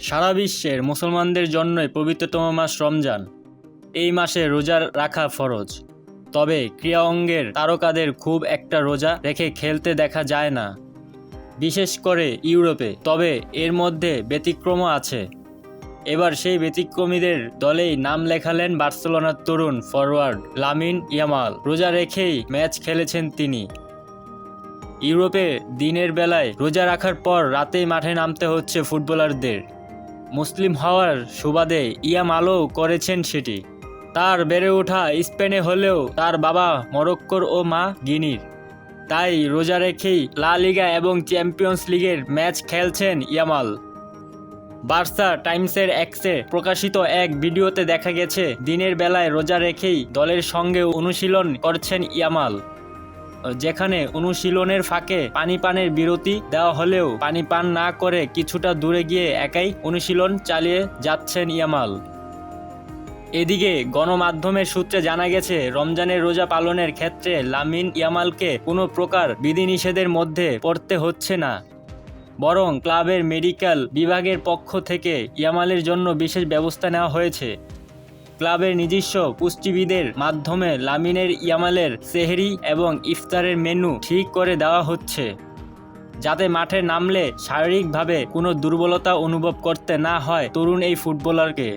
সারা বিশ্বের মুসলমানদের জন্যই পবিত্রতম মাস রমজান। এই মাসে রোজা রাখা ফরজ। তবে ক্রিয়া অঙ্গের তারকাদের খুব একটা রোজা রেখে খেলতে দেখা যায় না। বিশেষ করে ইউরোপে। তবে এর মধ্যে ব্যতিক্রমও আছে। এবার সেই ব্যতিক্রমীদের দলেই নাম লেখালেন বার্সেলোনার তরুণ ফরওয়ার্ড লামিন ইয়ামাল। রোজা রেখেই ম্যাচ খেলেছেন তিনি। ইউরোপে দিনের বেলায় রোজা রাখার পর রাতেই মাঠে নামতে হচ্ছে ফুটবলারদের। মুসলিম হওয়ার সুবাদে ইয়ামালও করেছেন সেটি। তার বেড়ে ওঠা স্পেনে হলেও তার বাবা মরক্কোর ও মা গিনির। তাই রোজা রেখেই লা লিগা এবং চ্যাম্পিয়ন্স লিগের ম্যাচ খেলছেন ইয়ামাল। বার্সা টাইমসের এক্সে প্রকাশিত এক ভিডিওতে দেখা গেছে, দিনের বেলায় রোজা রেখেই দলের সঙ্গে অনুশীলন করছেন ইয়ামাল। যেখানে অনুশীলনের ফাঁকে পানি পানের বিরতি দেওয়া হলেও পানি পান না করে কিছুটা দূরে গিয়ে একাই অনুশীলন চালিয়ে যাচ্ছেন ইয়ামাল। এদিকে গণমাধ্যমের সূত্রে জানা গেছে, রমজানের রোজা পালনের ক্ষেত্রে লামিন ইয়ামালকে কোনো প্রকার বিধিনিষেধের মধ্যে পড়তে হচ্ছে না। বরং ক্লাবের মেডিকেল বিভাগের পক্ষ থেকে ইয়ামালের জন্য বিশেষ ব্যবস্থা নেওয়া হয়েছে। ক্লাবের নিজস্ব পুষ্টিবিদের মাধ্যমে লামিনের ইয়ামালের সেহরি এবং ইফতারের মেনু ঠিক করে দেওয়া হচ্ছে, যাতে মাঠে নামলে শারীরিকভাবে কোনো দুর্বলতা অনুভব করতে না হয় তরুণ এই ফুটবলারকে।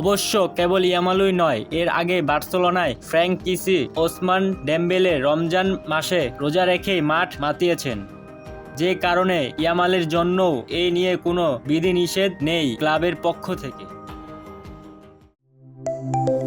অবশ্য কেবল ইয়ামালুই নয়, এর আগে বার্সেলোনায় ফ্র্যাঙ্ক কিসি, ওসমান ডেম্বেলে রমজান মাসে রোজা রেখেই মাঠ মাতিয়েছেন। যে কারণে ইয়ামালের জন্যও এই নিয়ে কোনো বিধিনিষেধ নেই ক্লাবের পক্ষ থেকে। Thank you.